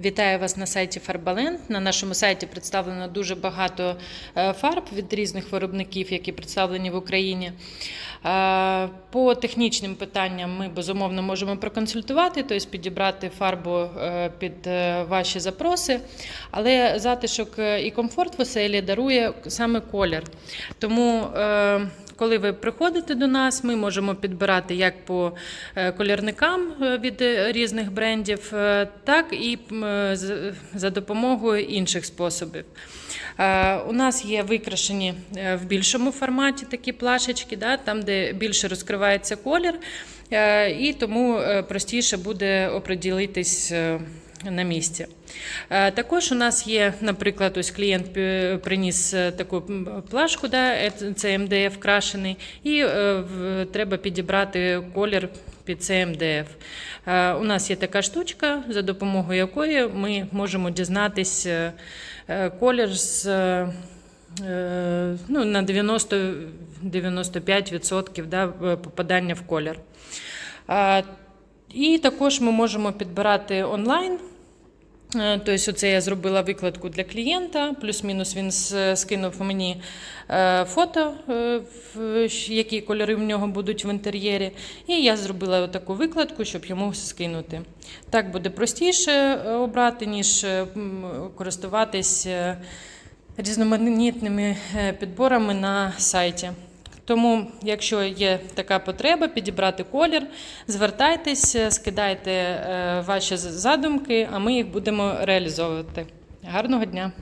Вітаю вас на сайті Фарбаленд. На нашому сайті представлено дуже багато е, фарб від різних виробників, які представлені в Україні. Е, По технічним питанням ми безумовно можемо проконсультувати, тобто підібрати фарбу е, під ваші запроси. Але затишок і комфорт в оселі дарує саме колір. Тому коли ви приходите до нас, ми можемо підбирати як по колірникам е, від різних брендів, так і е, за допомогою інших способів. Е, У нас є викрашені е, в більшому форматі такі плашечки, да, там, де більше розкривається колір, і тому простіше буде оприділитись. На місці. Е, Також у нас є, наприклад, ось клієнт приніс е, таку плашку, да, е, це МДФ крашений, і треба підібрати колір під цей МДФ. У нас є така штучка, за допомогою якої ми можемо дізнатись е, колір з. Ну, на 90-95% да, попадання в колір. І також ми можемо підбирати онлайн. Е, Тобто, оце я зробила викладку для клієнта, плюс-мінус він скинув мені е, фото, е, які кольори в нього будуть в інтер'єрі. І я зробила таку викладку, щоб йому скинути. Так буде простіше обрати, ніж користуватись різноманітними підборами на сайті. Тому, якщо є така потреба підібрати колір, звертайтесь, е, скидайте е, ваші задумки, а ми їх будемо реалізовувати. Гарного дня!